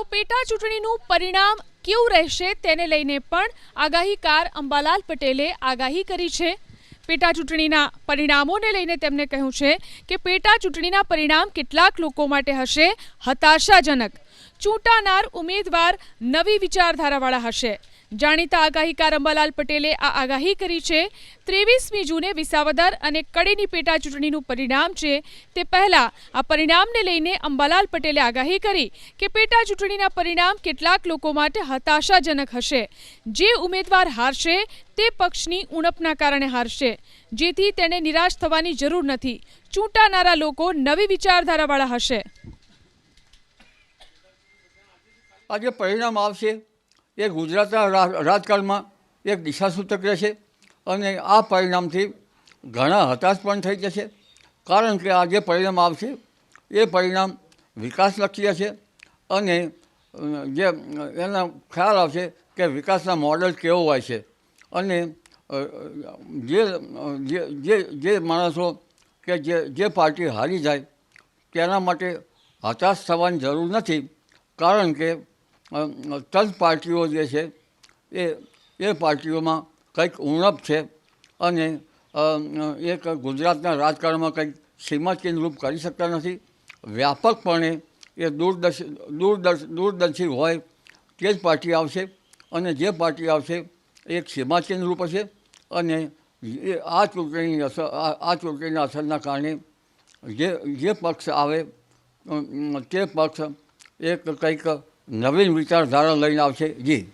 તો પેટા ચૂંટણીનું પરિણામ કેવું રહેશે તેને લઈને પણ આગાહીકાર અંબાલાલ પટેલે આગાહી કરી છે. પેટા ચૂંટણીના પરિણામોને લઈને તેમણે કહ્યું છે કે પેટા ચૂંટણીના પરિણામ કેટલાક લોકો માટે હશે હતાશાજનક. ચૂંટાનાર ઉમેદવાર નવી વિચારધારાવાળા હશે. જાણીતા આગાહીકાર અંબાલાલ પટેલે આ આગાહી કરી છે, ત્રેવીસમી જૂને વિસાવદર અને કડીની પેટા ચૂંટણીનું પરિણામ છે, તે પહેલા આ પરિણામને લઈને અંબાલાલ પટેલે આગાહી કરી કે પેટા ચૂંટણીના પરિણામ કેટલાક લોકો માટે હતાશાજનક હશે. જે ઉમેદવાર હારશે, તે પક્ષની ઉણપના કારણે હારશે. જેથી તેને નિરાશ થવાની જરૂર નથી. ચૂંટાનારા લોકો નવી વિચારધારાવાળા હશે. આ જે પરિણામ આવશે. એ ગુજરાતના રાજકારણમાં એક દિશાસૂચક રહેશે અને આ પરિણામથી ઘણા હતાશ પણ થઈ જશે. કારણ કે આ જે પરિણામ આવશે. એ પરિણામ વિકાસલક્ષી હશે અને જે, એના ખ્યાલ આવશે કે વિકાસના મોડલ કેવો હોય છે. અને જે જે જે માણસો કે જે જે પાર્ટી હારી જાય, તેના માટે હતાશ થવાની જરૂર નથી. કારણ કે તજ પાર્ટીઓ જે છે, એ એ પાર્ટીઓમાં કંઈક ઉણપ છે અને એક ગુજરાતના રાજકારણમાં કંઈક સીમાચિહ્નરૂપ કરી શકતા નથી. વ્યાપકપણે એ દૂરદર્શ દૂરદર્શ, દૂરદર્શી હોય તે જ પાર્ટી આવશે અને જે પાર્ટી આવશે એક સીમાચિહ્નરૂપ હશે અને એ, આ ચૂંટણીની અસર, આ ચૂંટણીના અસરના કારણે જે જે પક્ષ આવે તે પક્ષ એક કંઈક નવીન વિચારધારા લઈને આવશે. જી.